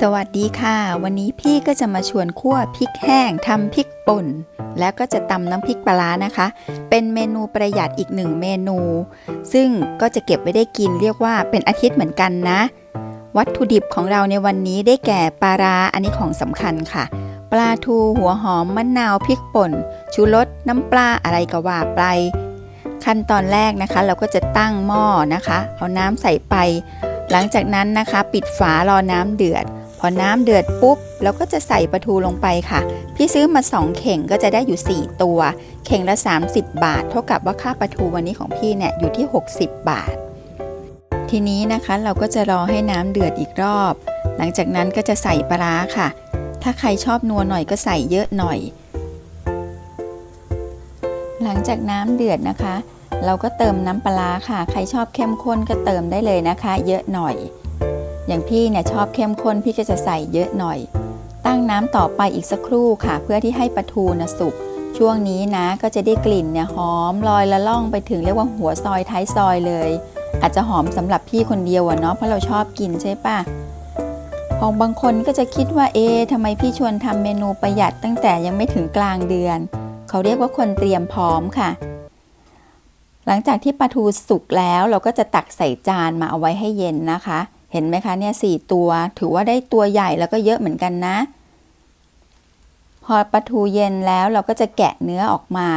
สวัสดีค่ะ วันนี้พี่ก็จะมาชวนคั่วพริกแห้งทำพริกป่น แล้วก็จะตำน้ำพริกปลานะคะ เป็นเมนูประหยัดอีกหนึ่งเมนู ซึ่งก็จะเก็บไว้ได้กินเรียกว่าเป็นอาทิตย์เหมือนกันนะ วัตถุดิบของเราในวันนี้ได้แก่ปลาร้าอันนี้ของสำคัญค่ะ ปลาทูหัวหอมมะนาวพริกป่น ชูรสน้ำปลาอะไรก็ว่าไปขั้นตอนแรกนะคะ เราก็จะตั้งหม้อนะคะ เอาน้ำใส่ไปหลังจากนั้นนะคะ ปิดฝารอน้ำเดือด อน้ำเดือดปุ๊บเราก็จะใส่ปลาทูลงไปค่ะ พี่ซื้อมา 2 เข่งก็จะได้อยู่ 4 ตัว เข่งละ 30 บาท เท่ากับว่าค่าปลาทูวันนี้ของพี่เนี่ยอยู่ที่ 60 บาท ทีนี้นะคะเราก็จะรอให้น้ำเดือดอีกรอบ หลังจากนั้นก็จะใส่ปลาร้าค่ะ ถ้าใครชอบนัวหน่อยก็ใส่เยอะหน่อย หลังจากน้ำเดือดนะคะ เราก็เติมน้ำปลาค่ะ ใครชอบเข้มข้นก็เติมได้เลยนะคะ เยอะหน่อย อย่างพี่เนี่ยชอบเข้มข้นพี่ก็จะใส่เยอะหน่อย ตั้งน้ำต่อไปอีกสักครู่ค่ะ เพื่อที่ให้ปลาทูนะสุกช่วงนี้นะก็จะได้กลิ่นเนี่ยหอมลอยละล่องไปถึงเรียกว่าหัวซอยท้ายซอยเลย อาจจะหอมสำหรับพี่คนเดียวอะเนาะเพราะเราชอบกินใช่ปะพอบางคนก็จะคิดว่าเอ๊ะทำไมพี่ชวนทำเมนูประหยัดตั้งแต่ยังไม่ถึงกลางเดือน เขาเรียกว่าคนเตรียมพร้อมค่ะ หลังจากที่ปลาทูสุกแล้วเราก็จะตักใส่จานมาเอาไว้ให้เย็นนะคะ เห็นไหมคะเนี่ยสี่ตัวถือว่าได้ตัวใหญ่แล้วก็เยอะเหมือนกันนะ พอปลาทูเย็นแล้วเราก็จะแกะเนื้อออกมา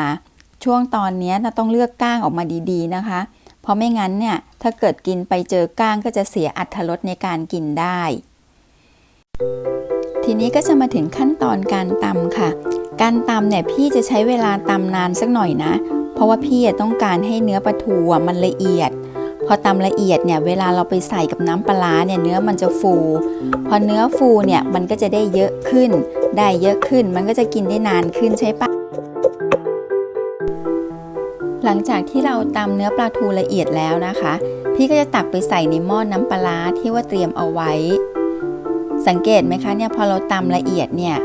ช่วงตอนนี้เราต้องเลือกก้างออกมาดีๆนะคะ เพราะไม่งั้นเนี่ยถ้าเกิดกินไปเจอก้างก็จะเสียอัตรสในการกินได้ ทีนี้ก็จะมาถึงขั้นตอนการตำค่ะ การตำเนี่ยพี่จะใช้เวลาตำนานสักหน่อยนะ เพราะว่าพี่ต้องการให้เนื้อปลาทูมันละเอียด พอตำละเอียดเนี่ยเวลาเราไปใส่กับน้ำปลาเนี่ยเนื้อมันจะฟู พอเนื้อฟูเนี่ยมันก็จะได้เยอะขึ้น ได้เยอะขึ้น มันก็จะกินได้นานขึ้นใช่ปะหลังจากที่เราตำเนื้อปลาทูละเอียดแล้วนะคะ พี่ก็จะตักไปใส่ในหม้อนน้ำปลาร้าที่ว่าเตรียมเอาไว้ สังเกตไหมคะเนี่ยพอเราตำละเอียดเนี่ย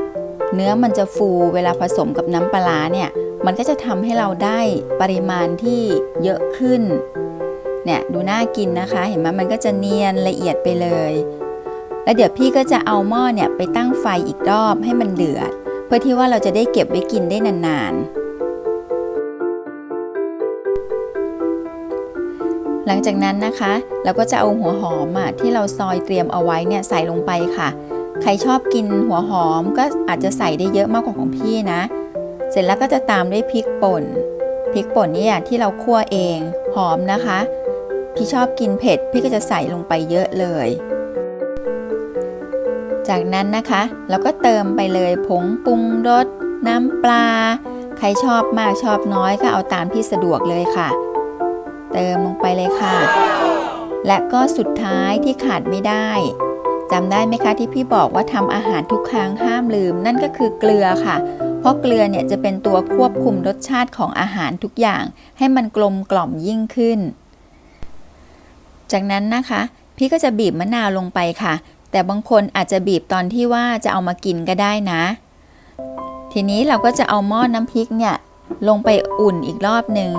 เนื้อมันจะฟูเวลาผสมกับน้ำปลาเนี่ยมันก็จะทำให้เราได้ปริมาณที่เยอะขึ้น เนี่ยดูน่ากินนะคะ เห็นไหมมันก็จะเนียนละเอียดไปเลย แล้วเดี๋ยวพี่ก็จะเอาหม้อเนี่ยไปตั้งไฟอีกรอบให้มันเดือด เพื่อที่ว่าเราจะได้เก็บไว้กินได้นานๆ หลังจากนั้นนะคะ เราก็จะเอาหัวหอมอะที่เราซอยเตรียมเอาไว้เนี่ยใส่ลงไปค่ะ ใครชอบกินหัวหอมก็อาจจะใส่ได้เยอะมากกว่าของพี่นะ เสร็จแล้วก็จะตามด้วยพริกป่นพริกป่นนี่ยที่เราคั่วเองหอมนะคะ พี่ชอบกินเผ็ด พี่ก็จะใส่ลงไปเยอะเลย จากนั้นนะคะเราก็เติมไปเลยผงปรุงรสน้ำปลา ใครชอบมากชอบน้อยก็เอาตามที่สะดวกเลยค่ะ เติมลงไปเลยค่ะ และก็สุดท้ายที่ขาดไม่ได้จำได้ไหมคะที่พี่บอกว่าทำอาหารทุกครั้งห้ามลืม นั่นก็คือเกลือค่ะ เพราะเกลือเนี่ยจะเป็นตัวควบคุมรสชาติของอาหารทุกอย่าง ให้มันกลมกล่อมยิ่งขึ้น จากนั้นนะคะ พี่ก็จะบีบมะนาวลงไปค่ะ แต่บางคนอาจจะบีบตอนที่ว่าจะเอามากินก็ได้นะ ทีนี้เราก็จะเอาหม้อน้ำพริกเนี่ยลงไปอุ่นอีกรอบหนึ่ง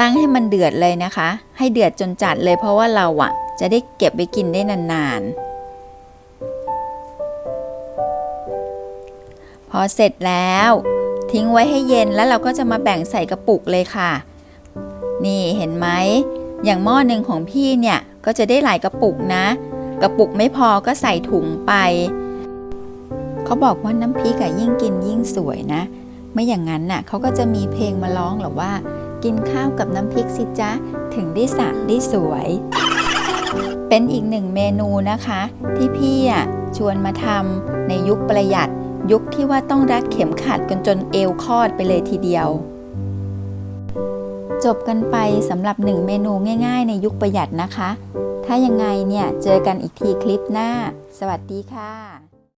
ตั้งให้มันเดือดเลยนะคะ ให้เดือดจนจัดเลยเพราะว่าเราอะจะได้เก็บไว้กินได้นานๆ พอเสร็จแล้ว ทิ้งไว้ให้เย็นแล้วเราก็จะมาแบ่งใส่กระปุกเลยค่ะ นี่เห็นไหม อย่างหม้อหนึ่งของพี่เนี่ยก็จะได้หลายกระปุกนะ กระปุกไม่พอก็ใส่ถุงไป เขาบอกว่าน้ำพริกอะยิ่งกินยิ่งสวยนะ ไม่อย่างนั้นน่ะเขาก็จะมีเพลงมาร้องหรอว่า กินข้าวกับน้ำพริกสิจ๊ะ ถึงได้สะได้สวย เป็นอีกหนึ่งเมนูนะคะ ที่พี่อะชวนมาทำในยุคประหยัด ยุคที่ว่าต้องรัดเข็มขัดกันจนเอวคลอดไปเลยทีเดียว จบกันไปสำหรับหนึ่งเมนูง่าย ๆ ในยุคประหยัดนะคะ ถ้ายังไงเนี่ย เจอกันอีกทีคลิปหน้า สวัสดีค่ะ